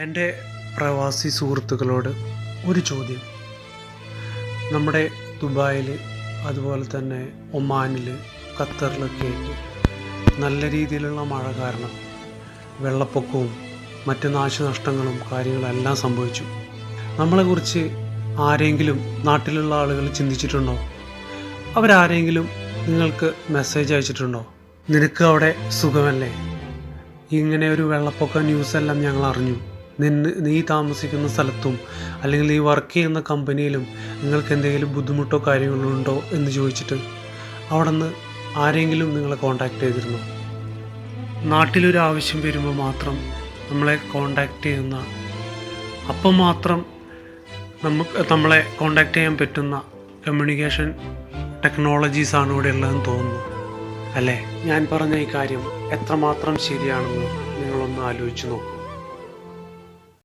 എന്റെ പ്രവാസി സുഹൃത്തുക്കളോട് ഒരു ചോദ്യം. നമ്മുടെ ദുബായിൽ അതുപോലെ തന്നെ ഒമാനിൽ ഖത്തറിലൊക്കെ ആയിട്ട് നല്ല രീതിയിലുള്ള മഴ കാരണം വെള്ളപ്പൊക്കവും മറ്റ് നാശനഷ്ടങ്ങളും കാര്യങ്ങളെല്ലാം സംഭവിച്ചു. നമ്മളെക്കുറിച്ച് ആരെങ്കിലും നാട്ടിലുള്ള ആളുകൾ ചിന്തിച്ചിട്ടുണ്ടോ? അവരാരെങ്കിലും നിങ്ങൾക്ക് മെസ്സേജ് അയച്ചിട്ടുണ്ടോ? നിനക്ക് അവിടെ സുഖമല്ലേ? ഇങ്ങനെ ഒരു വെള്ളപ്പൊക്ക ന്യൂസെല്ലാം ഞങ്ങൾ അറിഞ്ഞു. നിന്ന് നീ താമസിക്കുന്ന സ്ഥലത്തും അല്ലെങ്കിൽ നീ വർക്ക് ചെയ്യുന്ന കമ്പനിയിലും നിങ്ങൾക്ക് എന്തെങ്കിലും ബുദ്ധിമുട്ടോ കാര്യങ്ങളോ ഉണ്ടോ എന്ന് ചോദിച്ചിട്ട് അവിടെ നിന്ന് ആരെങ്കിലും നിങ്ങളെ കോണ്ടാക്ട് ചെയ്തിരുന്നു? നാട്ടിലൊരു ആവശ്യം വരുമ്പോൾ മാത്രം നമ്മളെ കോണ്ടാക്ട് ചെയ്യുന്ന അപ്പം മാത്രം നമുക്ക് നമ്മളെ കോണ്ടാക്ട് ചെയ്യാൻ പറ്റുന്ന കമ്മ്യൂണിക്കേഷൻ ടെക്നോളജീസാണ് ഇവിടെ ഉള്ളതെന്ന് തോന്നുന്നു. അല്ലേ? ഞാൻ പറഞ്ഞ ഈ കാര്യം എത്രമാത്രം ശരിയാണെന്ന് നിങ്ങളൊന്ന് ആലോചിച്ച് നോക്കൂ.